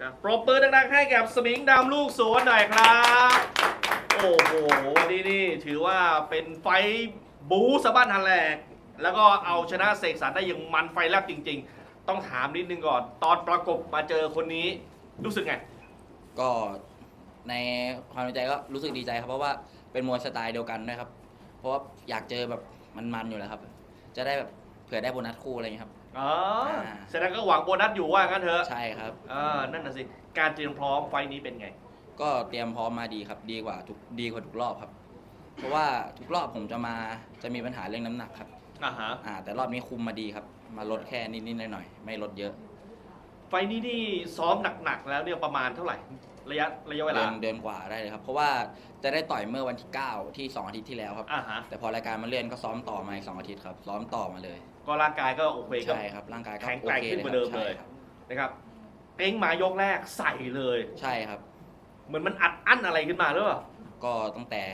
ครับปรบมือดังๆให้กับสมิงดำลูกสวนหน่อยครับ โอ้โหวันนี้นี่ถือว่าเป็นไฟบูสะบั้นฮันแหลก แล้วก็เอาชนะเสกสรรได้อย่างมันไฟแลบจริง ๆ ต้องถามนิดนึงก่อน ตอนประกบมาเจอคนนี้รู้สึกไง ก็ในความในใจก็รู้สึกดีใจครับเพราะว่าเป็นมวยสไตล์เดียวกันด้วยครับ เพราะว่าอยากเจอแบบมันๆอยู่แล้วครับ จะได้แบบเผื่อได้โบนัสคู่อะไรอย่างเงี้ยครับ อ๋อแสดงก็หวังโบนัสอยู่ว่างั้นเถอะใช่ครับอ่านั่นน่ะสิ การเตรียมพร้อมไฟท์นี้เป็นไง ก็เตรียมพร้อมมาดีครับ ดีกว่าทุกดีกว่าทุกรอบครับ เพราะว่าทุกรอบผมจะมาจะมีปัญหาเรื่องน้ำหนักครับ อ่าฮะ อ่า แต่รอบนี้คุมมาดีครับ มาลดแค่นิดๆหน่อยๆไม่ลดเยอะ ไฟท์นี้นี่ซ้อมหนักๆแล้วเนี่ยประมาณเท่าไหร่ ระยะระยะเวเดืลาอนเดือนกว่าได้เลยครับ เพราะว่าจะได้ต่อยเมื่อวันที่ 9 ที่ 2 อาทิตย์ที่แล้วครับอ่าฮะแต่พอรายการมาเลื่อนก็ซ้อมต่อมาอีกสองอาทิตย์ครับซ้อมต่อมาเลยก็ร่างกายก็โอเคก็ใช่ครับร่างกายก็แข็งโอแกร่งเคขึ้นเลยกคว่ารับเดิมเลยใช่ครับนะครับเป้งมายกแรกใส่เลย ใช่ครับ เหมือนมันอัดอั้นอะไรขึ้นมาหรือเปล่า ก็ตั้งแต่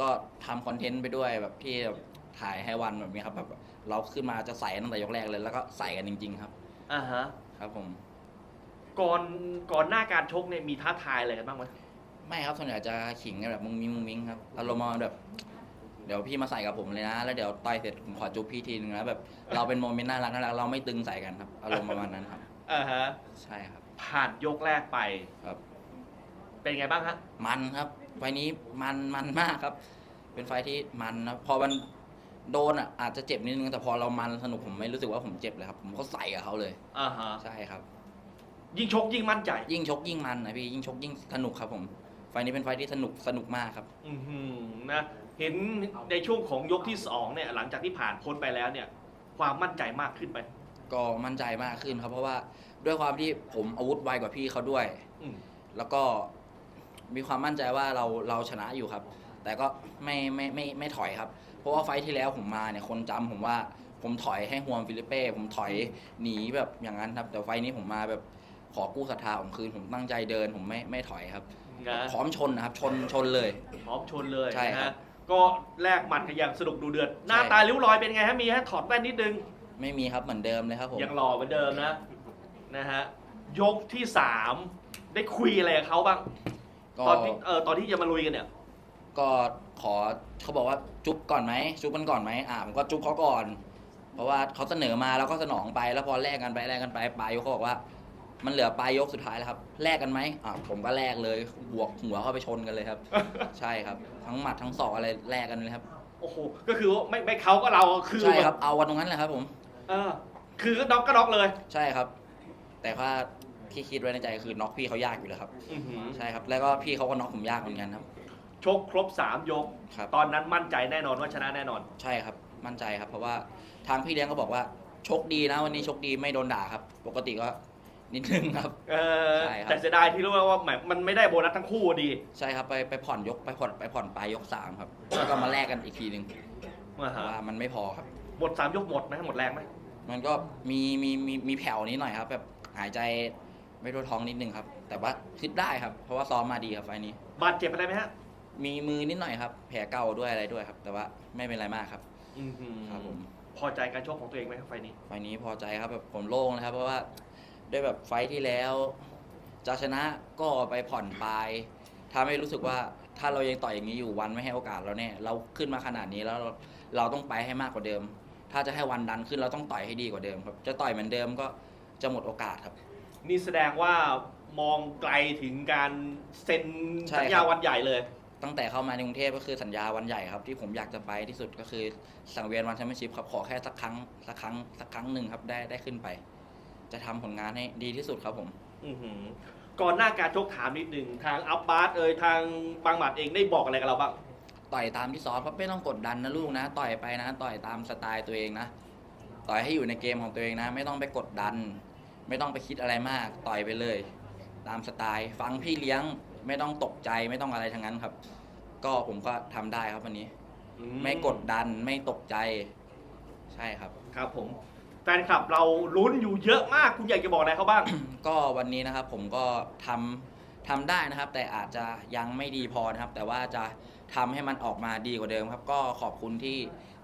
ก็ทำคอนเทนต์ไปด้วยแบบที่แบบถ่ายให้วันแบบนี้ครับแบบเราขึ้นมาจะใส่ตั้งแต่ยกแรกเลยแล้วก็ใส่กันจริง ๆ ครับ อ่าฮะ ครับผม ก่อนก่อนหน้าการชกเนี่ยมีท้าทายอะไรกันบ้างไหมไม่ครับส่วนใหญ่จะขิงกันแบบมุ้งมิ้งมุ้งมิ้งครับอารมณ์ประมาณแบบ เดี๋ยวพี่มาใส่กับผมเลยนะ แล้วเดี๋ยวต่อยเสร็จผมขอจุ๊บพี่ทีนึงนะแบบเราเป็นโมเมนต์น่ารักน่ารักเราไม่ตึงใส่กันครับ อารมณ์ประมาณนั้นครับ อ่าฮะใช่ครับ ผ่านยกแรกไปครับ เป็นไงบ้างฮะมันครับ ไฟล์นี้มันมันมากครับ เป็นไฟล์ที่มันนะพอมันโดนอะอาจจะเจ็บนิดนึงแต่พอเรามันสนุกผมไม่รู้สึกว่าผมเจ็บเลยครับ ผมก็ใส่กับเขาเลยอ่าฮะ ใช่ครับ ยิ่งชกยิ่งมั่นใจ ยิ่งชกยิ่งมันนะพี่ยิ่งชกยิ่งสนุกครับผมไฟล์นี้เป็นไฟล์ที่สนุกสนุกมากครับ อือหือนะเห็นในช่วงของยกที่สองเนี่ยหลังจากที่ผ่านพ้นไปแล้วเนี่ยความมั่นใจมากขึ้นไปก็มั่นใจมากขึ้นครับ เพราะว่าด้วยความที่ผมอาวุธไวกว่าพี่เขาด้วย อืมแล้วก็มีความมั่นใจว่าเราเราชนะอยู่ครับ แต่ก็ไม่ไม่ไม่ไม่ถอยครับ เพราะว่าไฟท์ที่แล้วผมมาเนี่ยคนจำผมว่าผมถอยให้ฮวมฟิลิปเป้ผมถอยหนีแบบอย่างนั้นครับ แต่ไฟท์นี้ผมมาแบบ ขอกู้ศรัทธาผมคืนผมตั้งใจเดินผมไม่ไม่ถอยครับ นะพร้อมชนนะครับ ชนชนเลย พร้อมชนเลยใช่นะครับฮะก็แลกหมัดกันอย่างสนุกดูเดือด หน้าตาริ้วรอยเป็นไงฮะมีฮะถอดแว่นนิดนึง ไม่มีครับเหมือนเดิมเลยครับผม ยังหล่อเหมือนเดิมนะนะฮะยกที่สามได้คุยอะไรกับเขาบ้าง ก็ตอนที่เออตอนที่จะมาลุยกันเนี่ย ก็ขอเขาบอกว่าจุ๊บก่อนไหมจุ๊บมันก่อนไหมอ่าผมก็จุ๊บเขาก่อน เพราะว่าเขาเสนอมาแล้วก็สนองไปแล้วพอแลกกันไปแลกกันไปปลายยกเขาบอกว่า มันเหลือปลายยกสุดท้ายแล้วครับแลกกันไหมอ่าผมก็แลกเลยบวกหัวเข้าไปชนกันเลยครับ ใช่ครับ ทั้งหมัดทั้งศอกอะไรแลกกันเลยครับ โอ้โหก็คือว่าไม่ไม่เขาก็เราคือใช่ครับเอากันตรงนั้นแหละครับ ผม เออ คือก็น็อกก็น็อกเลย ใช่ครับ แต่ว่าที่คิดไว้ในใจคือน็อกพี่เขายากอยู่แล้วครับอื้อหือใช่ครับ แล้วก็พี่เขาก็น็อกผมยากเหมือนกันครับ ชกครบสามยก ครับ ตอนนั้นมั่นใจแน่นอนว่าชนะแน่นอน ใช่ครับมั่นใจครับ เพราะว่าทางพี่เลี้ยงก็บอกว่าชกดีนะวันนี้ชกดีไม่โดนด่าครับ ปกติก็ นิดนึงครับ เออใช่ครับ แต่เสียดายที่รู้ว่าแหมมันไม่ได้โบนัสทั้งคู่ดีใช่ครับไปไปผ่อนยกไปผ่อนไปผ่อนปลายยกสามครับแล้วก็มาแลกกันอีกทีหนึ่งอ่าเพฮะราะว่ามันไม่พอครับ หมดสามยกหมดไหมหมดแรงไหมมันก็มีมีมีมีแผ่วนิดหน่อยครับ แบบหายใจไม่ทั่วท้องนิดนึงครับ แต่ว่าคิดได้ครับ เพราะว่าซ้อมมาดีครับไฟล์นี้ บาดเจ็บอะไรไหมฮะมีมือนิดหน่อยครับ แผลเก่าด้วยอะไรด้วยครับ แต่ว่าไม่เป็นไรมากครับอื้อหือครับผม พอใจการชกของตัวเองไหมครับไฟล์นี้ ไฟล์นี้พอใจครับแบบผมโล่งนะครับ เพราะว่า ด้วยแบบไฟล์ที่แล้ว จะชนะก็ไปผ่อนปลายทำให้รู้สึกว่าถ้าเรายังต่อยอย่างนี้อยู่วันไม่ให้โอกาสเราแน่เราขึ้นมาขนาดนี้แล้วเราเราต้องไปให้มากกว่าเดิม ถ้าจะให้วันดันขึ้นเราต้องต่อยให้ดีกว่าเดิมครับ จะต่อยเหมือนเดิมก็จะหมดโอกาสครับ นี่แสดงว่ามองไกลถึงการเซ็นใช่สัญครัญาบวันใหญ่เลย ตั้งแต่เข้ามาในกรุงเทพก็คือสัญญาวันใหญ่ครับ ที่ผมอยากจะไปที่สุดก็คือสังเวียนวันแชมเปี้ยนชิพครับขอแค่สักครั้งสักครั้งสักครั้งหนึ่งครับได้ได้ขึ้นไป จะทำผลงานให้ดีที่สุดครับผม อื้อหือก่อนหน้าการชกถามนิดหนึ่งทางอัพบาสเอ่ยทางบางหมัดเองได้บอกอะไรกับเราบ้าง ต่อยตามที่ซ้อมครับไม่ต้องกดดันนะลูกนะ ต่อยไปนะ ต่อยตามสไตล์ตัวเองนะ ต่อยให้อยู่ในเกมของตัวเองนะ ไม่ต้องไปกดดัน ไม่ต้องไปคิดอะไรมาก ต่อยไปเลย ตามสไตล์ ฟังพี่เลี้ยง ไม่ต้องตกใจไม่ต้องอะไรทั้งนั้นครับ ก็ผมก็ทำได้ครับวันนี้อืไม่กดดันไม่ตกใจ ใช่ครับ ครับผม แฟนคลับเราลุ้นอยู่เยอะมาก คุณอยากจะบอกอะไรเขาบ้าง ก็วันนี้นะครับผมก็ทำทำได้นะครับ แต่อาจจะยังไม่ดีพอนะครับ แต่ว่าจะทำให้มันออกมาดีกว่าเดิมครับ ก็ขอบคุณที่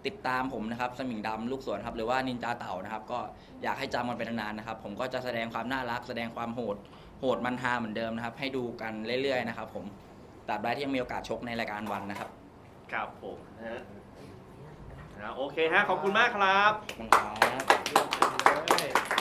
ติดตามผมนะครับ สมิงดำลูกสวนครับ หรือว่านินจาเต่านะครับ ก็อยากให้จำมันเป็นนานๆนะครับ ผมก็จะแสดงความน่ารัก แสดงความโหด โหดมันฮาเหมือนเดิมนะครับ ให้ดูกันเรื่อยๆนะครับ ผมตราบใดที่ยังมีโอกาสชกในรายการวันนะครับ ครับผมนะฮะ โอเคฮะขอบคุณมากครับ ขอบคุณครับ